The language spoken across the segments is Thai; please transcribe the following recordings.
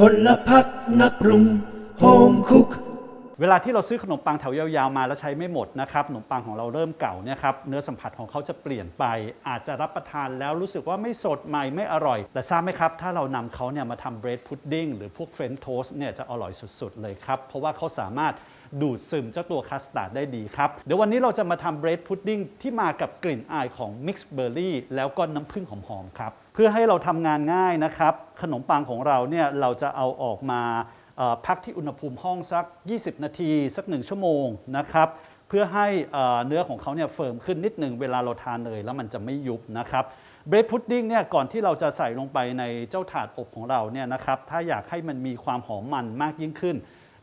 พลพักนักปรุงโฮมคุก เวลาที่เราซื้อขนมปังแถวยาวๆมาแล้วใช้ไม่หมดนะครับขนมปังของเราเริ่มเก่าเนี่ยครับเนื้อสัมผัสของเขาจะเปลี่ยนไป อาจจะรับประทานแล้วรู้สึกว่าไม่สดใหม่ไม่อร่อย แต่ทราบไหมครับ ถ้าเรานำเขาเนี่ยมาทำเบรดพุดดิ้งหรือพวกเฟรนช์โทสเนี่ยจะอร่อยสุดๆเลยครับ เพราะว่าเขาสามารถดูดซึมเจ้าตัวคัสตาร์ดได้ดีครับ เดี๋ยววันนี้เราจะมาทำเบรดพุดดิ้งที่มากับกลิ่นอายของมิกซ์เบอร์รี่แล้วก็น้ำผึ้งหอมๆครับ เพื่อให้เราทำงานง่ายนะครับ ขนมปังของเราเนี่ยเราจะเอาออกมาพักที่อุณหภูมิห้องสัก 20 นาที สัก 1 ชั่วโมงนะครับ เพื่อให้เอ่อเนื้อของเขาเนี่ยเฟิร์มขึ้นนิดหนึ่งเวลาเราทานเนยแล้วมันจะไม่ยุบนะครับเบรดพุดดิ้งเนี่ยก่อนที่เราจะใส่ลงไปในเจ้าถาดอบของเราเนี่ยนะครับถ้าอยากให้มันมีความหอมมันมากยิ่งขึ้น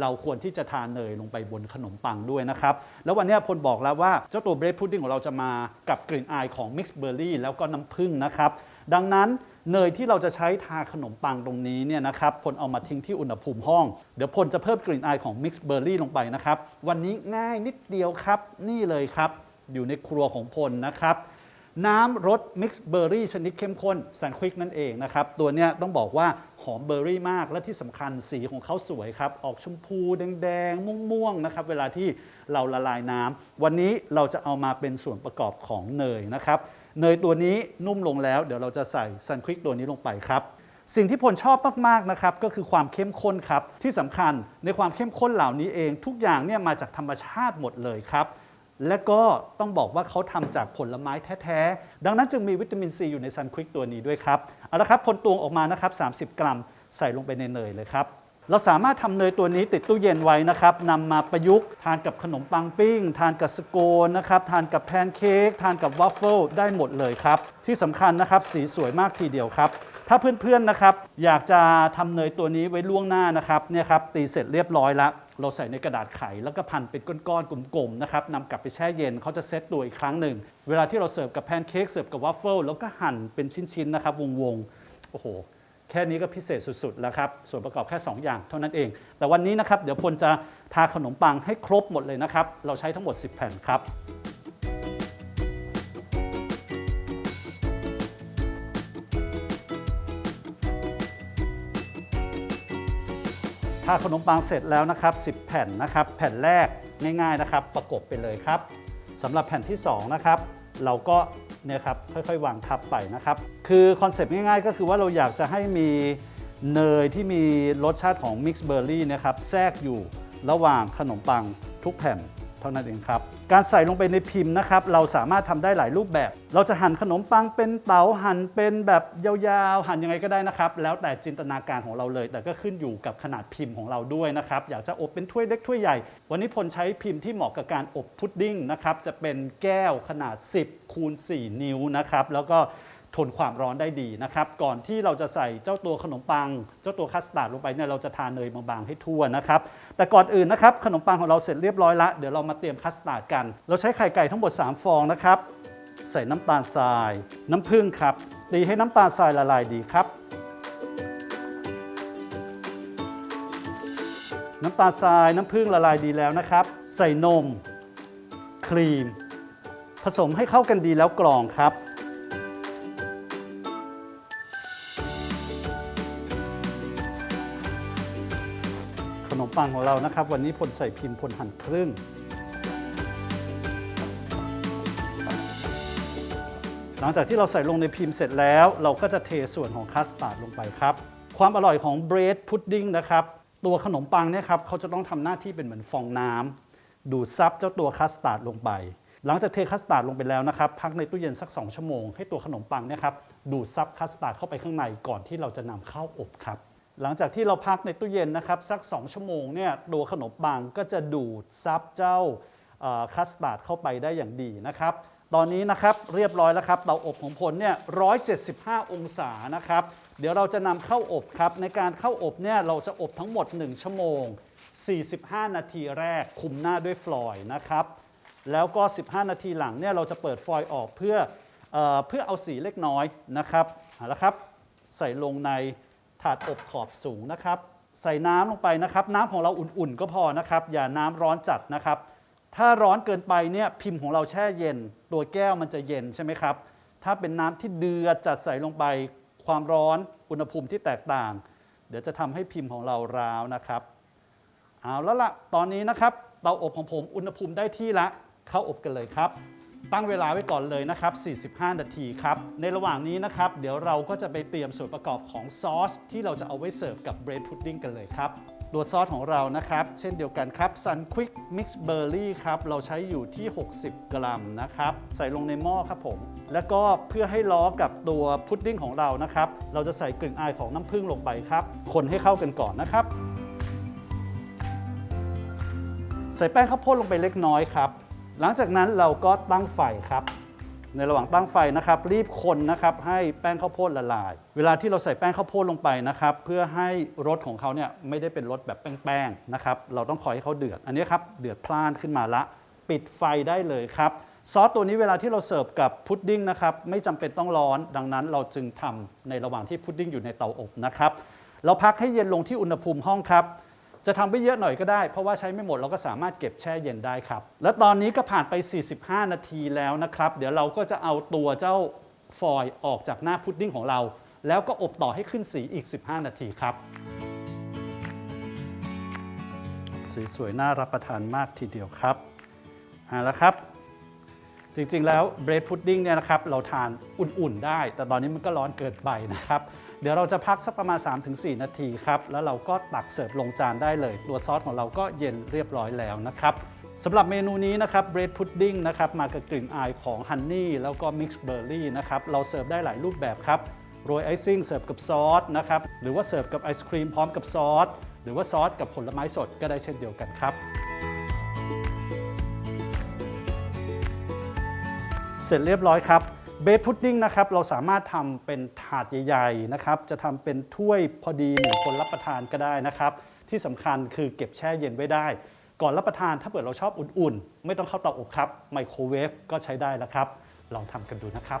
เราควรที่จะทานเนยลงไปบนขนมปังด้วยนะครับ แล้ววันนี้พลบอกแล้วว่าเจ้าตัวเบรดพุดดิ้งของเราจะมากับกลิ่นอายของมิกซ์เบอร์รี่แล้วก็น้ำผึ้งนะครับ ดังนั้นเนยที่เราจะใช้ทาขนมปังตรงนี้เนี่ยนะครับพลเอามาทิ้งที่อุณหภูมิห้อง เดี๋ยวพลจะเพิ่มกลิ่นอายของมิกซ์เบอร์รี่ลงไปนะครับ วันนี้ง่ายนิดเดียวครับ นี่เลยครับ อยู่ในครัวของพลนะครับ น้ำรสมิกซ์เบอร์รี่ชนิดเข้มข้นแซนควิกนั่นเองนะครับ ตัวเนี้ยต้องบอกว่าหอมเบอร์รี่มากและที่สำคัญสีของเขาสวยครับ ออกชมพูแดงๆ ม่วงๆนะครับ เวลาที่เราละลายน้ำวันนี้เราจะเอามาเป็นส่วนประกอบของเนยนะครับ เนยตัวนี้นุ่มลงแล้ว เดี๋ยวเราจะใส่ซันควิกตัวนี้ลงไปครับ สิ่งที่ผลชอบมากๆนะครับก็คือความเข้มข้นครับ ที่สำคัญในความเข้มข้นเหล่านี้เอง ทุกอย่างเนี่ยมาจากธรรมชาติหมดเลยครับและก็ต้องบอกว่าเขาทำจากผลไม้แท้ๆ ดังนั้นจึงมีวิตามินซีอยู่ในซันควิกตัวนี้ด้วยครับ เอาละครับผลตวงออกมานะครับ 30 กรัมใส่ลงไปในเนยเลยครับ เราสามารถทำเนยตัวนี้ติดตู้เย็นไว้นะครับนำมาประยุกต์ทานกับขนมปังปิ้ง ทานกับสโกนนะครับ ทานกับแพนเค้ก ทานกับวัฟเฟิลได้หมดเลยครับ ที่สำคัญนะครับสีสวยมากทีเดียวครับ ถ้าเพื่อนๆนะครับ อยากจะทำเนยตัวนี้ไว้ล่วงหน้านะครับเนี่ยครับตีเสร็จเรียบร้อยแล้ว เราใส่ในกระดาษไข แล้วก็พันเป็นก้อนๆกลมๆนะครับนำกลับไปแช่เย็นเขาจะเซตตัวอีกครั้งหนึ่ง เวลาที่เราเสิร์ฟกับแพนเค้กเสิร์ฟกับวัฟเฟิลแล้วก็หั่นเป็นชิ้นๆนะครับวงๆโอ้โห แค่นี้ก็พิเศษสุดๆแล้วครับ ส่วนประกอบแค่ 2 อย่างเท่านั้นเอง แต่วันนี้นะครับ เดี๋ยวพลจะทาขนมปังให้ครบหมดเลยนะครับ เราใช้ทั้งหมด 10 แผ่นครับทาขนมปังเสร็จแล้วนะครับ 10 แผ่นนะครับ แผ่นแรกง่าย ๆนะครับ ประกบไปเลยครับสำหรับแผ่นที่ 2 นะครับ เราก็ เนี่ยครับค่อยๆ วางทับไปนะครับ คือคอนเซปต์ง่ายๆ ก็คือว่าเราอยากจะให้มีเนยที่มีรสชาติของมิกซ์เบอร์รี่นะครับแทรกอยู่ระหว่างขนมปังทุกแผ่น ท่านั้นเองครับ การใส่ลงไปในพิมพ์นะครับ เราสามารถทำได้หลายรูปแบบ เราจะหั่นขนมปังเป็นเต๋าหั่นเป็นแบบยาวๆ หั่นยังไงก็ได้นะครับ แล้วแต่จินตนาการของเราเลย แต่ก็ขึ้นอยู่กับขนาดพิมพ์ของเราด้วยนะครับ อยากจะอบเป็นถ้วยเล็กถ้วยใหญ่ วันนี้พลใช้พิมพ์ที่เหมาะกับการอบพุดดิ้งนะครับ จะเป็นแก้วขนาด 10คูณ4นิ้วนะครับ แล้วก็ ทนความร้อนได้ดีนะครับ ก่อนที่เราจะใส่เจ้าตัวขนมปัง เจ้าตัวคัสตาร์ดลงไปเนี่ยเราจะทาเนยบางๆให้ทั่วนะครับ แต่ก่อนอื่นนะครับขนมปังของเราเสร็จเรียบร้อยละเดี๋ยวเรามาเตรียมคัสตาร์ดกัน เราใช้ไข่ไก่ทั้งหมด 3 ฟองนะครับ ใส่น้ำตาลทราย น้ำผึ้งครับตีให้น้ำตาลทรายละลายดีครับ น้ำตาลทรายน้ำผึ้งละลายดีแล้วนะครับ ใส่นม ครีม ผสมให้เข้ากันดีแล้วกรองครับ ปังของเรานะครับ วันนี้พลใส่พิมพ์พลหั่นครึ่งหลังจากที่เราใส่ลงในพิมพ์เสร็จแล้ว เราก็จะเทส่วนของคัสตาร์ดลงไปครับ ความอร่อยของเบรดพุดดิ้งนะครับ ตัวขนมปังเนี่ยครับเขาจะต้องทำหน้าที่เป็นเหมือนฟองน้ำดูดซับเจ้าตัวคัสตาร์ดลงไป หลังจากเทคัสตาร์ดลงไปแล้วนะครับ พักในตู้เย็นสัก 2 ชั่วโมง ให้ตัวขนมปังเนี่ยครับดูดซับคัสตาร์ดเข้าไปข้างในก่อนที่เราจะนำเข้าอบครับ หลังจากที่เราพักในตู้เย็นนะครับสัก 2 ชั่วโมงเนี่ยตัวขนมปังก็จะดูดซับเจ้าคัสตาร์ดเข้าไปได้อย่างดีนะครับ ตอนนี้นะครับเรียบร้อยแล้วครับเตาอบของผลเนี่ย 175 องศานะครับ เดี๋ยวเราจะนำเข้าอบครับ ในการเข้าอบเนี่ยเราจะอบทั้งหมด 1 ชั่วโมง 45 นาทีแรกคุมหน้าด้วยฟลอยล์นะครับ แล้วก็ 15 นาทีหลังเนี่ยเราจะเปิดฟอยล์ออกเพื่อเออเพื่อเอาสีเล็กน้อยนะครับเอาละครับ ใส่ลงใน ถาดอบขอบสูงนะครับ ใส่น้ำลงไปนะครับ น้ำของเราอุ่นๆก็พอนะครับ อย่าน้ำร้อนจัดนะครับ ถ้าร้อนเกินไปเนี่ยพิมพ์ของเราแช่เย็น ตัวแก้วมันจะเย็นใช่ไหมครับ ถ้าเป็นน้ำที่เดือดจัดใส่ลงไป ความร้อนอุณหภูมิที่แตกต่าง เดี๋ยวจะทำให้พิมพ์ของเราร้าวนะครับเอาแล้วล่ะตอนนี้นะครับเตาอบของผมอุณหภูมิได้ที่ละเข้าอบกันเลยครับ ตั้งเวลาไว้ก่อนเลยนะครับ 45 นาทีครับ ในระหว่างนี้นะครับ เดี๋ยวเราก็จะไปเตรียมส่วนประกอบของซอส ที่เราจะเอาไว้เสิร์ฟกับเบรดพุดดิ้งกันเลยครับ ตัวซอสของเรานะครับ เช่นเดียวกันครับ Sun Quick Mix Berry ครับ เราใช้อยู่ที่ 60 กรัมนะครับ ใส่ลงในหม้อครับผม แล้วก็เพื่อให้ล้อกับตัวพุดดิ้งของเรานะครับ เราจะใส่กลิ่นอายของน้ำผึ้งลงไปครับ คนให้เข้ากันก่อนนะครับ ใส่แป้งข้าวโพดลงไปเล็กน้อยครับ หลังจากนั้นเราก็ตั้งไฟครับ ในระหว่างตั้งไฟนะครับ รีบคนนะครับให้แป้งข้าวโพดละลาย เวลาที่เราใส่แป้งข้าวโพดลงไปนะครับ เพื่อให้รสของเขาเนี่ยไม่ได้เป็นรสแบบแป้งๆนะครับ เราต้องคอยให้เขาเดือด อันนี้ครับเดือดพล่านขึ้นมาละ ปิดไฟได้เลยครับซอสตัวนี้เวลาที่เราเสิร์ฟกับพุดดิ้งนะครับไม่จำเป็นต้องร้อน ดังนั้นเราจึงทำในระหว่างที่พุดดิ้งอยู่ในเตาอบนะครับเราพักให้เย็นลงที่อุณหภูมิห้องครับ จะทำไปเยอะหน่อยก็ได้ เพราะว่าใช้ไม่หมดเราก็สามารถเก็บแช่เย็นได้ครับ และตอนนี้ก็ผ่านไป 45 นาทีแล้วนะครับ เดี๋ยวเราก็จะเอาตัวเจ้าฟอยล์ออกจากหน้าพุดดิ้งของเรา แล้วก็อบต่อให้ขึ้นสีอีก 15 นาทีครับ สีสวยน่ารับประทานมากทีเดียวครับเอาละครับ จริงๆ แล้วเบรดพุดดิ้งเนี่ยนะครับเราทานอุ่นๆ ได้ แต่ตอนนี้มันก็ร้อนเกินไปนะครับ เดี๋ยวเราจะพักสักประมาณ 3-4 นาทีครับ แล้วเราก็ตักเสิร์ฟลงจานได้เลย ตัวซอสของเราก็เย็นเรียบร้อยแล้วนะครับสำหรับเมนูนี้นะครับเบรดพุดดิ้งนะครับมากับกลิ่นอายของฮันนี่แล้วก็มิกซ์เบอร์รี่นะครับเราเสิร์ฟได้หลายรูปแบบครับโรยไอซิ่งเสิร์ฟกับซอสนะครับหรือว่าเสิร์ฟกับไอศครีมพร้อมกับซอสหรือว่าซอสกับผลไม้สดก็ได้เช่นเดียวกันครับ เสร็จเรียบร้อยครับเบสพุดดิ้งนะครับเราสามารถทำเป็นถาดใหญ่ๆนะครับจะทำเป็นถ้วยพอดีหนึ่งคนรับประทานก็ได้นะครับ ที่สำคัญคือเก็บแช่เย็นไว้ได้ ก่อนรับประทานถ้าเกิดเราชอบอุ่นๆ ไม่ต้องเข้าเตาอบครับไมโครเวฟก็ใช้ได้แล้วครับ ลองทำกันดูนะครับ